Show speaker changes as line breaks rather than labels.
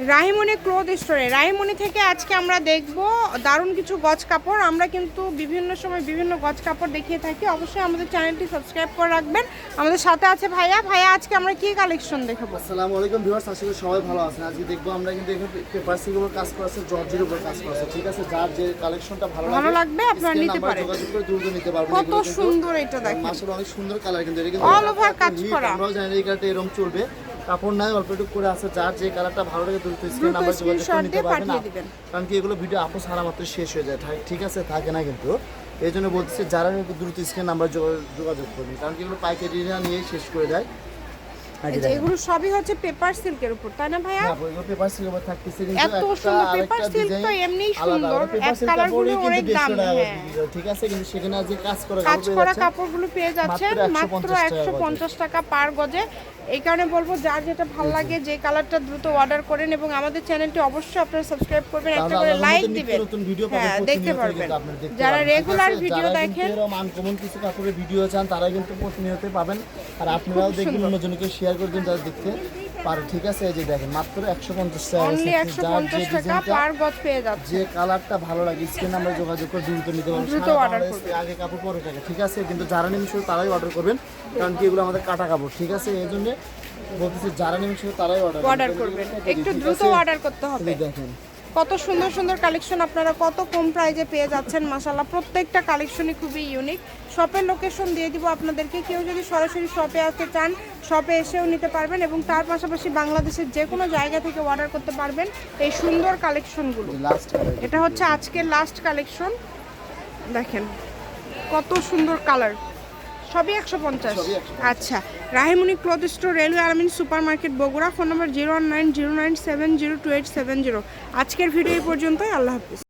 রাহিমনি cloth স্টোরে। রাহিমনি থেকে আজকে আমরা দেখব দারুণ কিছু গজ কাপড়। আমরা কিন্তু বিভিন্ন সময় বিভিন্ন গজ কাপড় দেখিয়ে থাকি। অবশ্যই আমাদের চ্যানেলটি সাবস্ক্রাইব করে রাখবেন। আমাদের সাথে আছে ভাইয়া। ভাইয়া আজকে আমরা কি কালেকশন দেখাবো?
আসসালামু আলাইকুম ভিউয়ার্স। আশা করি সবাই ভালো আছেন। আজকে দেখব আমরা কিন্তু এখানে পেপার সিগুলোর কাজ করা আছে জর্জের উপর কাজ করা আছে। ঠিক আছে? যার যে কালেকশনটা ভালো
ভালো লাগবে আপনারা নিতে পারেন।
যোগাযোগ করে দ্রুত নিতে পারবেন।
কত সুন্দর এটা দেখেন।
মাশাআল্লাহ অনেক সুন্দর কালার কিন্তু। এটা কিন্তু
All over কাজ করা।
আমরাও জানি কালারটা এরকম চলবে। কাপড় নাই অল্প একটু করে আছে যার যে কালারটা ভালো লাগে দ্রুত স্ক্রিন নাম্বার যোগাযোগ করে নিতে পারবেন। কারণ কি এগুলো ভিডিও আপু সারা মাত্র শেষ হয়ে যায় ঠিক আছে থাকে না কিন্তু। এই জন্য বলতেছি যারা দ্রুত স্ক্রিন নাম্বার যোগাযোগ করবেন। কারণ কি এগুলো পাইকারিরা নিয়ে শেষ করে দেয়।
এগুলো সবই হচ্ছে পেপার সিল্কের উপর তাই না ভাইয়া?
পেপার সিল্ক আবার থাকতেছে
এত সুন্দর পেপার সিল্ক তো
আলাদা।
সুন্দর এক
কাপড়ই কিন্তু
অনেক দাম
150 টাকা
হ্যাঁ।
ঠিক আছে কিন্তু সেখানে যে কাজ করা
কাজ করা কাপড়গুলো পেয়ে যাচ্ছেন
মাত্র
মাত্র
150 টাকা
পার গজে। এই কারণে বলব যার যেটা ভালো লাগে যে কালারটা দ্রুত অর্ডার করেন এবং আমাদের চ্যানেলটি অবশ্যই আপনারা সাবস্ক্রাইব করবেন একটা করে লাইক দিবেন।
নতুন ভিডিও
হ্যাঁ দেখতে পারবেন। যারা রেগুলার ভিডিও দেখেন।
uncommon কিছু কাপড়ের ভিডিও চান তারা কিন্তু প্রতিনিয়ত পাবেন। আর আপনারাও দেখবেন অন্যজনকে শেয়ার করে দিন দেখতে। পারে ঠিক আছে? এই যে দেখেন মাত্র একশো পঞ্চাশ টাকা যে কালারটা ভালো লাগে স্ক্রিন আমরা যোগাযোগ করে দ্রুত নিতে পারব। আগে কাপড় পরে থাকে ঠিক আছে? কিন্তু যারা নিমিশ তারাই অর্ডার করবেন কারণ কি এগুলো আমাদের কাটা কাপড় ঠিক আছে? এই জন্য বলতেছি যারা নিমিশ তারাই অর্ডার
অর্ডার করবেন। একটু দ্রুত অর্ডার করতে হবে।
দেখেন।
কত সুন্দর সুন্দর কালেকশন আপনারা কত কম প্রাইজে পেয়ে যাচ্ছেন মাসাল্লাহ প্রত্যেকটা কালেকশনই খুবই ইউনিক শপের লোকেশন দিয়ে দিব আপনাদেরকে। কেউ যদি সরাসরি শপে আসতে চান শপে এসেও নিতে পারবেন এবং তার পাশাপাশি বাংলাদেশের যে কোনো জায়গা থেকে অর্ডার করতে পারবেন এই সুন্দর কালেকশনগুলো
লাস্ট
এটা হচ্ছে আজকের লাস্ট কালেকশন দেখেন কত সুন্দর কালার সবই একশো পঞ্চাশ। আচ্ছা রাহিমুনি cloth store railway Alamin super market Bogura phone number zero one nine zero nine seven zero two eight seven zero. আজকের ভিডিও এই পর্যন্তই আল্লাহ হাফিজ।